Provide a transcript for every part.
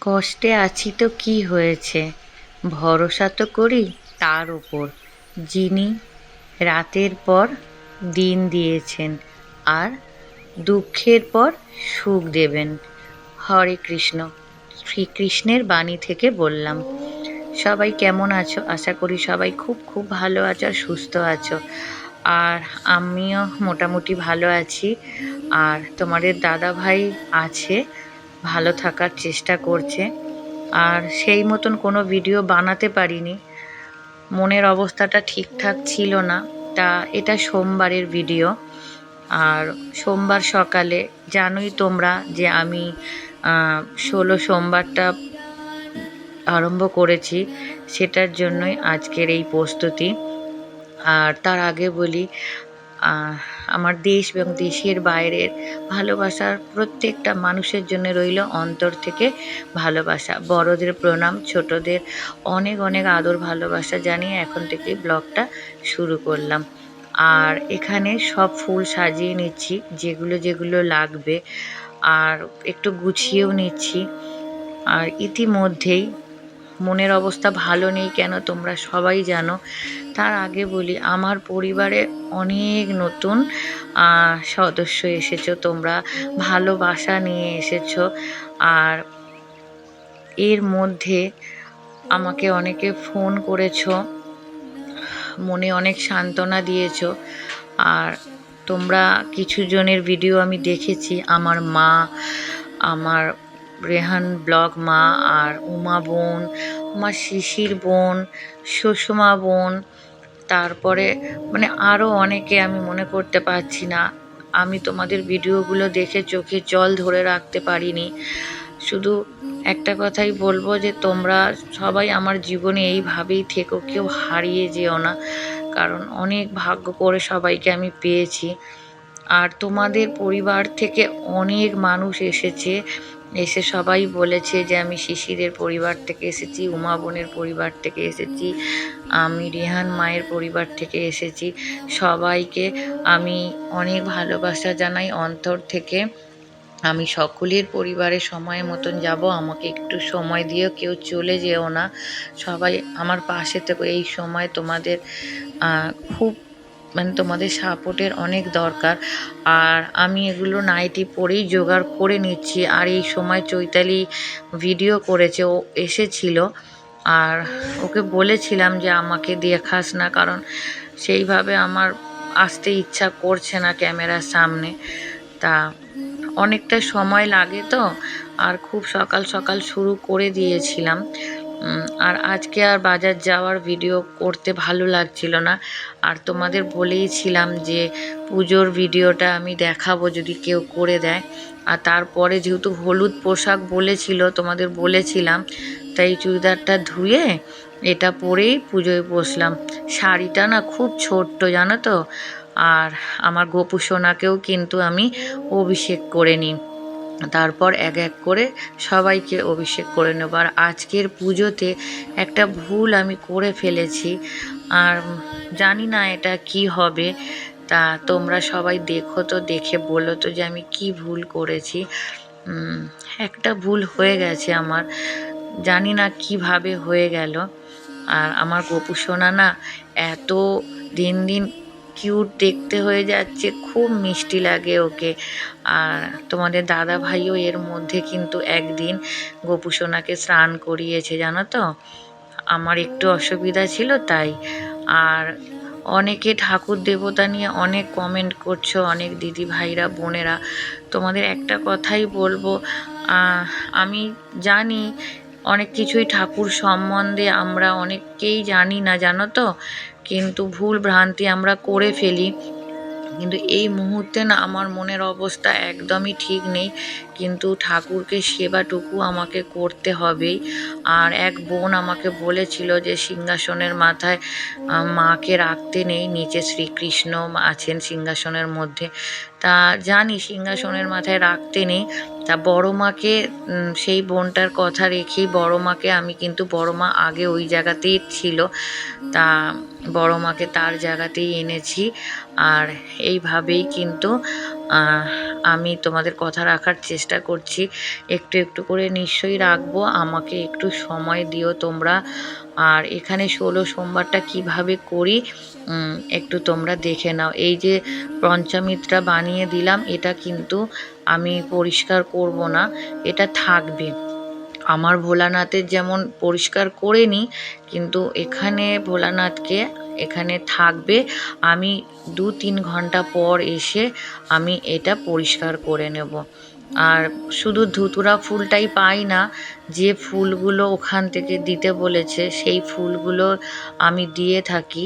কষ্টে আছি তো কি হয়েছে? ভরসা তো করি তার উপর। যিনি রাতের পর দিন দিয়েছেন আর দুঃখের পর সুখ দেবেন। হরে কৃষ্ণ, শ্রীকৃষ্ণের বাণী থেকে বললাম সবাই কেমন আছো? আশা করি সবাই খুব খুব ভালো আছো আর সুস্থ আছো। আর আমিও মোটামুটি ভালো আছি। আর তোমাদের দাদা ভাই আছে, ভালো থাকার চেষ্টা করছে। আর সেই মতন কোনো ভিডিও বানাতে পারিনি। মনের অবস্থাটা ঠিকঠাক ছিল না। তা এটা সোমবারের ভিডিও আর সোমবার সকালে, জানোই তোমরা যে আমি ষোলো সোমবারটা আরম্ভ করেছি, সেটার জন্যই আজকের এই প্রস্তুতি। আর তার আগে বলি আমার দেশ এবং দেশের বাইরের ভালোবাসার প্রত্যেকটা মানুষের জন্য রইল অন্তর থেকে ভালোবাসা। বড়দের প্রণাম, ছোটদের অনেক অনেক আদর ভালোবাসা জানিয়ে এখন থেকে ব্লগটা শুরু করলাম। আর এখানে সব ফুল সাজিয়ে নিচ্ছি, যেগুলো যেগুলো লাগবে, আর একটু গুছিয়েও নিচ্ছি। আর ইতিমধ্যেই মনের অবস্থা ভালো নেই কেন তোমরা সবাই জানো। তার আগে বলি, আমার পরিবারে অনেক নতুন সদস্য এসেছ, তোমরা ভালোবাসা নিয়ে এসেছ। আর এর মধ্যে আমাকে অনেকে ফোন করেছ, মনে অনেক সান্ত্বনা দিয়েছ। আর তোমরা কিছু জনের ভিডিও আমি দেখেছি, আমার মা, আমার রেহান, ব্লগ মা আর উমা বোন আমার শিশির বোন, সুষমা বোন, তারপরে মানে আরও অনেকে আমি মনে করতে পারছি না। আমি তোমাদের ভিডিওগুলো দেখে চোখে জল ধরে রাখতে পারিনি। শুধু একটা কথাই বলব যে, তোমরা সবাই আমার জীবনে এইভাবেই থেকো, কেউ হারিয়ে যেও না। কারণ অনেক ভাগ্য করে সবাইকে আমি পেয়েছি। আর তোমাদের পরিবার থেকে অনেক মানুষ এসেছে এসে সবাই বলেছে যে আমি শিশিরের পরিবার থেকে এসেছি, উমা বোনের পরিবার থেকে এসেছি, আমি রেহান মায়ের পরিবার থেকে এসেছি। সবাইকে আমি অনেক ভালোবাসা জানাই, অন্তর থেকে আমি সকলের পরিবারে সময় মতন যাব, আমাকে একটু সময় দিও, কেউ চলে যেও না। সবাই আমার পাশে থেকো, এই সময় তোমাদের খুব মানে তোমাদের সাপোর্টের অনেক দরকার। আর আমি এগুলো নাইটি পরেই জোগাড় করে নিচ্ছি। আর এই সময় চৈতালি ভিডিও করেছে, ও এসেছিল। আর ওকে বলেছিলাম যে আমাকে দেখাস না, কারণ সেইভাবে আমার আসতে ইচ্ছা করছে না ক্যামেরার সামনে। তা অনেকটা সময় লাগে তো, আর খুব সকাল সকাল শুরু করে দিয়েছিলাম। আর আজকে আর বাজার যাওয়ার ভিডিও করতে ভালো লাগছিল না। আর তোমাদের বলেইছিলাম যে পুজোর ভিডিওটা আমি দেখাবো যদি কেউ করে দেয়। আর তারপরে যেহেতু হলুদ পোশাক বলেছিল, তোমাদের বলেছিলাম, তাই চুড়িদারটা ধুয়ে এটা পরেই পুজোয় বসলাম। শাড়িটা না খুব ছোট্ট, জানো তো? আর আমার গোপু সোনাকেও কিন্তু আমি অভিষেক করে নিই। তারপর এক এক করে সবাইকে অভিষেক করে নেব। আর আজকের পুজোতে একটা ভুল আমি করে ফেলেছি। আর জানি না এটা কি হবে। তা তোমরা সবাই দেখো তো, দেখে বলো তো যে আমি কি ভুল করেছি। একটা ভুল হয়ে গেছে আমার। জানি না কীভাবে হয়ে গেল। আর আমার গোপু সোনা না এত দিন দিন কিউট দেখতে হয়ে যাচ্ছে, খুব মিষ্টি লাগে ওকে। আর তোমাদের দাদা ভাইও এর মধ্যে কিন্তু একদিন গোপুসোনাকে স্নান করিয়েছে, জানো তো? আমার একটু অসুবিধা ছিল তাই। আর অনেকে ঠাকুর দেবতা নিয়ে অনেক কমেন্ট করছ, অনেক দিদি ভাইরা বোনেরা। তোমাদের একটা কথাই বলব আমি জানি অনেক কিছুই ঠাকুর সম্বন্ধে আমরা অনেককেই জানি না, জানো তো? কিন্তু ভুল ভ্রান্তি আমরা করে ফেলি। কিন্তু এই মুহূর্তে না আমার মনের অবস্থা একদমই ঠিক নেই। কিন্তু ঠাকুরকে সেবাটুকু আমাকে করতে হবেই। আর এক বোন আমাকে বলেছিল যে সিংহাসনের মাথায় মাকে রাখতে নেই, নিচে শ্রীকৃষ্ণ আছেন সিংহাসনের মধ্যে। তা জানি সিংহাসনের মাথায় রাখতে নেই। তা বড় মাকে সেই বোনটার কথা রেখেই বড় মাকে আমি কিন্তু, বড় মা আগে ওই জায়গাতেই ছিল, তা বড় মাকে তার জায়গাতেই এনেছি। আর এইভাবেই কিন্তু আমি তোমাদের কথা রাখার চেষ্টা করছি। একটু একটু করে নিশ্চয়ই রাখব, আমাকে একটু সময় দিও তোমরা। আর এখানে ষোলো সোমবারটা কীভাবে করি একটু তোমরা দেখে নাও। এই যে পঞ্চামৃতটা বানিয়ে দিলাম, এটা কিন্তু আমি পরিষ্কার করব না, এটা থাকবে। আমার ভোলানাথের যেমন পরিষ্কার করে নিই কিন্তু এখানে ভোলানাথকে এখানে থাকবে। আমি দু তিন ঘণ্টা পর এসে আমি এটা পরিষ্কার করে নেব। আর শুধু ধুতুরা ফুলটাই পাই না, যে ফুলগুলো ওখান থেকে দিতে বলেছে, সেই ফুলগুলো আমি দিয়ে থাকি।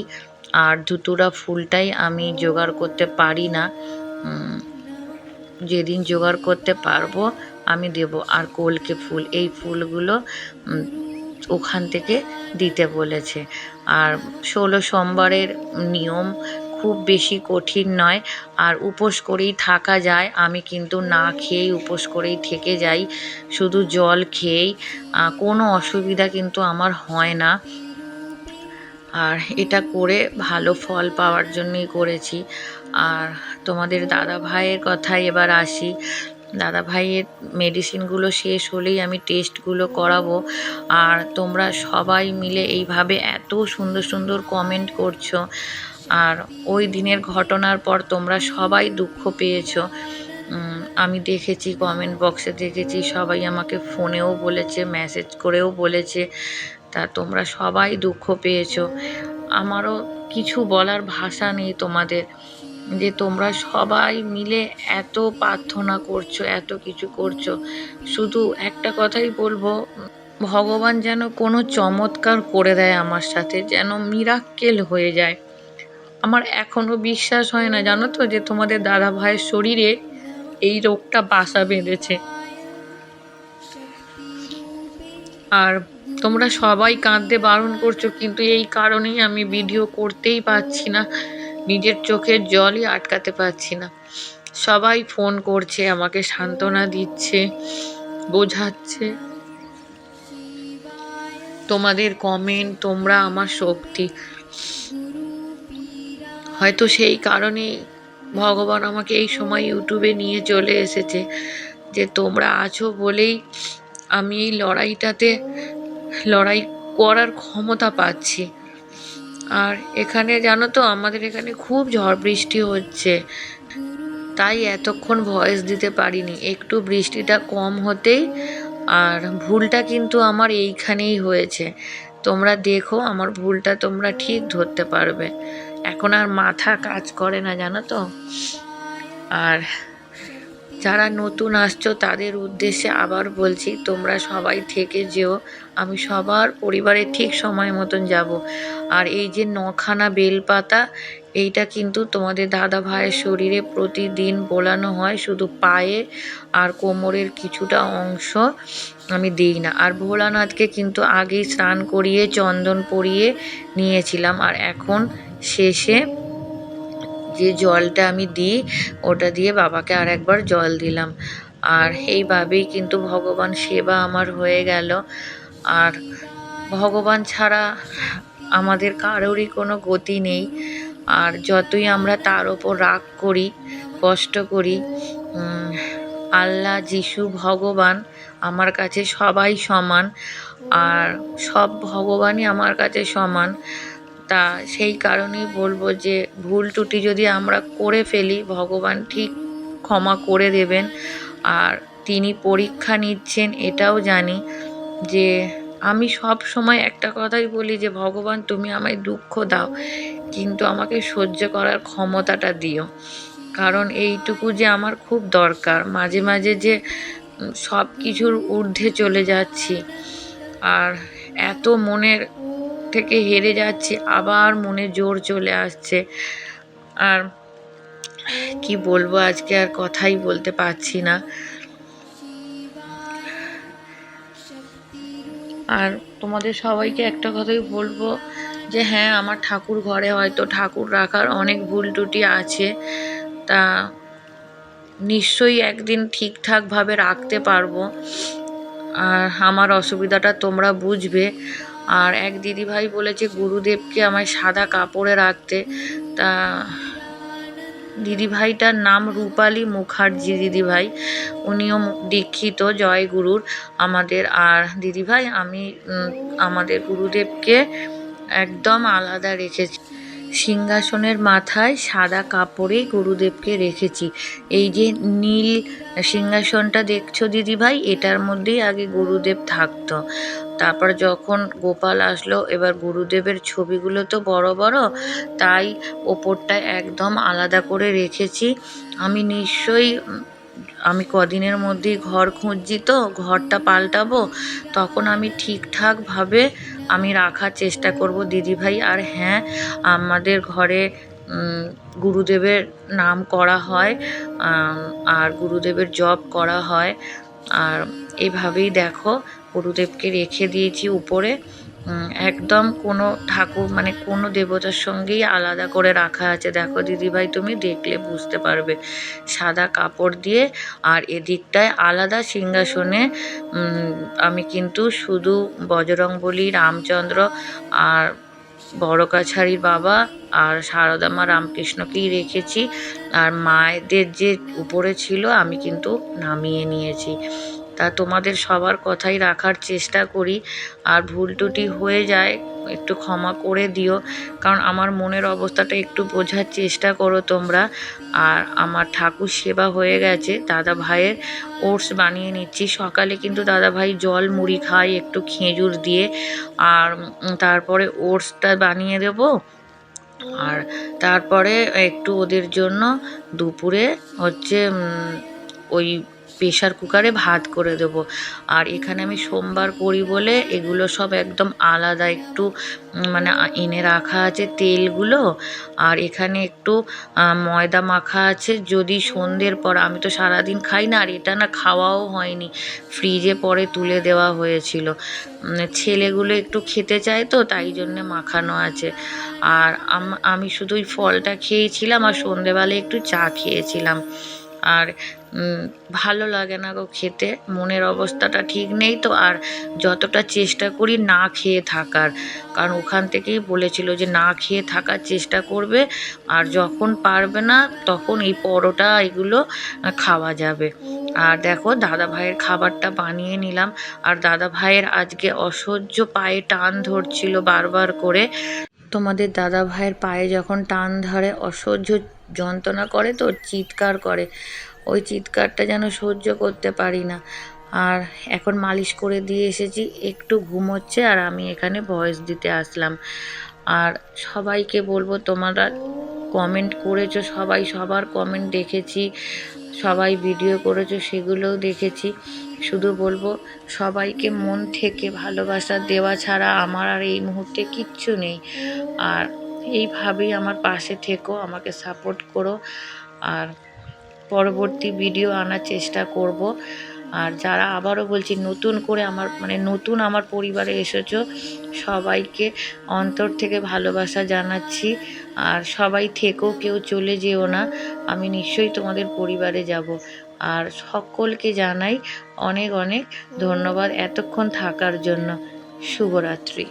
আর ধুতুরা ফুলটাই আমি জোগাড় করতে পারি না। যেদিন জোগাড় করতে পারব আমি দেব আর কলকে ফুল। এই ফুলগুলো ওখান থেকে দিতে বলেছে। আর ষোলো সোমবারের নিয়ম খুব বেশি কঠিন নয়। আর উপোস করেই থাকা যায়। আমি কিন্তু না খেয়েই উপোস করেই থেকে যাই। শুধু জল খেয়েই। কোনো অসুবিধা কিন্তু আমার হয় না। আর এটা করে ভালো ফল পাওয়ার জন্যই করেছি। আর তোমাদের দাদা ভাইয়ের কথায় এবার আসি। দাদা ভাইয়ের মেডিসিনগুলো শেষ হলেই আমি টেস্টগুলো করাবো। আর তোমরা সবাই মিলে এইভাবে এত সুন্দর সুন্দর কমেন্ট করছ। আর ওই দিনের ঘটনার পর তোমরা সবাই দুঃখ পেয়েছ। আমি দেখেছি কমেন্ট বক্সে দেখেছি, সবাই আমাকে ফোনেও বলেছে মেসেজ করেও বলেছে। তা তোমরা সবাই দুঃখ পেয়েছ। আমারও কিছু বলার ভাষা নেই তোমাদের। যে তোমরা সবাই মিলে এত প্রার্থনা করছ, এত কিছু করছ। শুধু একটা কথাই বলব, ভগবান যেন কোনো চমৎকার করে দেয় আমার সাথে, যেন মিরাক্কেল হয়ে যায়। আমার এখনও বিশ্বাস হয় না, জানো তো, যে তোমাদের দাদা ভাইয়ের শরীরে এই রোগটা বাসা বেঁধেছে। আর তোমরা সবাই কাঁদতে বারণ করছ, কিন্তু এই কারণেই আমি ভিডিও করতেই পারছি না। নিজের চোখের জলই আটকাতে পারছি না। সবাই ফোন করছে, আমাকে সান্ত্বনা দিচ্ছে, বোঝাচ্ছে। তোমাদের কমেন্ট তোমরা আমার শক্তি। হয়তো সেই কারণেই ভগবান আমাকে এই সময় ইউটিউবে নিয়ে চলে এসেছে, যে তোমরা আছো বলেই আমি এই লড়াইটাতে, লড়াই করার ক্ষমতা পাচ্ছি। আর এখানে জানো তো, আমাদের এখানে খুব ঝড় বৃষ্টি হচ্ছে। তাই এতক্ষণ ভয়েস দিতে পারিনি। একটু বৃষ্টিটা কম হতেই আর ভুলটা কিন্তু আমার এইখানেই হয়েছে। তোমরা দেখো, আমার ভুলটা তোমরা ঠিক ধরতে পারবে। এখন আর মাথা কাজ করে না, জানো তো। আর যারা নতুন আসছো, তাদের উদ্দেশ্যে আবার বলছি, তোমরা সবাই থেকে যেও। আমি সবার পরিবারের ঠিক সময় মতন যাব। আর এই যে নখানা বেলপাতা, এইটা কিন্তু তোমাদের দাদা ভাইয়ের শরীরে প্রতিদিন বোলানো হয়, শুধু পায়ে আর কোমরের কিছুটা অংশ আমি দিই না। আর ভোলানাথকে কিন্তু আগেই স্নান করিয়ে, চন্দন পরিয়ে নিয়েছিলাম। আর এখন শেষে যে জলটা আমি দিই, ওটা দিয়ে বাবাকে আর একবার জল দিলাম। আর এইভাবেই কিন্তু ভগবান সেবা আমার হয়ে গেল। আর ভগবান ছাড়া আমাদের কারোরই কোনো গতি নেই। আর যতই আমরা তার ওপর রাগ করি, কষ্ট করি আল্লাহ যিশু ভগবান আমার কাছে সবাই সমান, আর সব ভগবানই আমার কাছে সমান, তা সেই কারণেই বলব যে ভুল ত্রুটি যদি আমরা করে ফেলি, ভগবান ঠিক ক্ষমা করে দেবেন। আর তিনি পরীক্ষা নিচ্ছেন, এটাও জানি যে আমি সব সময় একটা কথাই বলি যে, ভগবান, তুমি আমায় দুঃখ দাও, কিন্তু আমাকে সহ্য করার ক্ষমতাটা দিও। কারণ এইটুকু যে আমার খুব দরকার। মাঝে মাঝে যে সব কিছুর ঊর্ধ্বে চলে যাচ্ছি আর এত মনের থেকে হেরে যাচ্ছি, আবার মনে জোর চলে আসছে। আর কি বলব, আজকে আর কথাই বলতে পারছি না। আর তোমাদের সবাইকে একটা কথাই বলব যে হ্যাঁ আমার ঠাকুর ঘরে হয়তো ঠাকুর রাখার অনেক ভুল ত্রুটি আছে। তা নিশ্চয়ই একদিন ঠিকঠাকভাবে রাখতে পারব। আর আমার অসুবিধাটা তোমরা বুঝবে। আর এক দিদিভাই বলেছে, গুরুদেবকে আমায় সাদা কাপড়ে রাখতে। তা দিদিভাইটার নাম রূপালী মুখার্জি দিদিভাই। উনিও দীক্ষিত জয় গুরুর আমাদের। আর দিদিভাই, আমি আমাদের গুরুদেবকে একদম আলাদা রেখেছি। সিংহাসনের মাথায় সাদা কাপড়েই গুরুদেবকে রেখেছি। এই যে নীল সিংহাসনটা দেখছ দিদিভাই, এটার মধ্যেই আগে গুরুদেব থাকতো। তারপর যখন গোপাল আসলো, এবার গুরুদেবের ছবিগুলো তো বড় বড়, তাই ওপরটা একদম আলাদা করে রেখেছি। আমি নিশ্চয়ই, আমি কদিনের মধ্যেই ঘর খুঁজছি তো, ঘরটা পাল্টাবো, তখন আমি ঠিকঠাকভাবে আমি রাখার চেষ্টা করব দিদিভাই। আর হ্যাঁ আমাদের ঘরে গুরুদেবের নাম করা হয় আর গুরুদেবের জপ করা হয়। আর এভাবেই দেখো, গুরুদেবকে রেখে দিয়েছি উপরে। একদম কোনো ঠাকুর মানে কোনো দেবতার সঙ্গেই আলাদা করে রাখা আছে। দেখো দিদিভাই, তুমি দেখলে বুঝতে পারবে। সাদা কাপড় দিয়ে আর এদিকটায় আলাদা সিংহাসনে আমি কিন্তু শুধু বজরংবলী, রামচন্দ্র আর বড় কাছারির বাবা আর সারদা মা রামকৃষ্ণকেই রেখেছি। আর মায়েদের যে উপরে ছিল, আমি কিন্তু নামিয়ে নিয়েছি। তা তোমাদের সবার কথাই রাখার চেষ্টা করি। আর ভুল টুটি হয়ে যায়, একটু ক্ষমা করে দিও। কারণ আমার মনের অবস্থাটা একটু বোঝার চেষ্টা করো তোমরা। আর আমার ঠাকুর সেবা হয়ে গেছে। দাদা ভাইয়ের ওটস বানিয়ে নিচ্ছি। সকালে কিন্তু দাদা ভাই জল, মুড়ি খায়, একটু খেজুর দিয়ে। আর তারপরে ওটসটা বানিয়ে দেবো। আর তারপরে একটু ওদের জন্য দুপুরে হচ্ছে ওই প্রেশার কুকারে ভাত করে দেবো। আর এখানে আমি সোমবার করি বলে এগুলো সব একদম আলাদা একটু মানে এনে রাখা আছে তেলগুলো। আর এখানে একটু ময়দা মাখা আছে যদি সন্ধ্যের পর, আমি তো সারাদিন খাই না, আর এটা না খাওয়াও হয়নি। ফ্রিজে পরে তুলে দেওয়া হয়েছিল। ছেলেগুলো একটু খেতে চায় তো, তাই জন্যে মাখানো আছে। আর আম- শুধু ওই ফলটা খেয়েছিলাম, আর সন্ধেবেলায় একটু চা খেয়েছিলাম। আর ভালো লাগে না গো খেতে। মনের অবস্থাটা ঠিক নেই তো, আর যতটা চেষ্টা করি না খেয়ে থাকার। কারণ ওখান থেকেই বলেছিল যে না খেয়ে থাকার চেষ্টা করবে, আর যখন পারবে না তখন এই পরোটা এগুলো খাওয়া যাবে। আর দেখো দাদা ভাইয়ের খাবারটা বানিয়ে নিলাম। আর দাদা ভাইয়ের আজকে অসহ্য পায়ে টান ধরছিল বারবার করে। তোমাদের দাদা ভাইয়ের পায়ে যখন টান ধরে, অসহ্য যন্ত্রণা করে তো, চিৎকার করে। ওই চিৎকারটা যেন সহ্য করতে পারি না। আর এখন মালিশ করে দিয়ে এসেছি, একটু ঘুমোচ্ছে আর আমি এখানে ভয়েস দিতে আসলাম। আর সবাইকে বলব, তোমরা কমেন্ট করেছ, সবাই সবার কমেন্ট দেখেছি, সবাই ভিডিও করেছ, সেগুলোও দেখেছি। শুধু বলব, সবাইকে মন থেকে ভালোবাসা দেওয়া ছাড়া আমার আর এই মুহূর্তে কিচ্ছু নেই। আর এইভাবেই আমার পাশে থেকো, আমাকে সাপোর্ট করো। আর পরবর্তী ভিডিও আনার চেষ্টা করব। আর যারা আবারও বলছি, নতুন করে আমার মানে নতুন আমার পরিবারে এসেছ, সবাইকে অন্তর থেকে ভালোবাসা জানাচ্ছি। আর সবাই থেকেও কেউ চলে যেও না, আমি নিশ্চয়ই তোমাদের পরিবারে যাব। আর সকলকে জানাই অনেক অনেক ধন্যবাদ এতক্ষণ থাকার জন্য। শুভরাত্রি।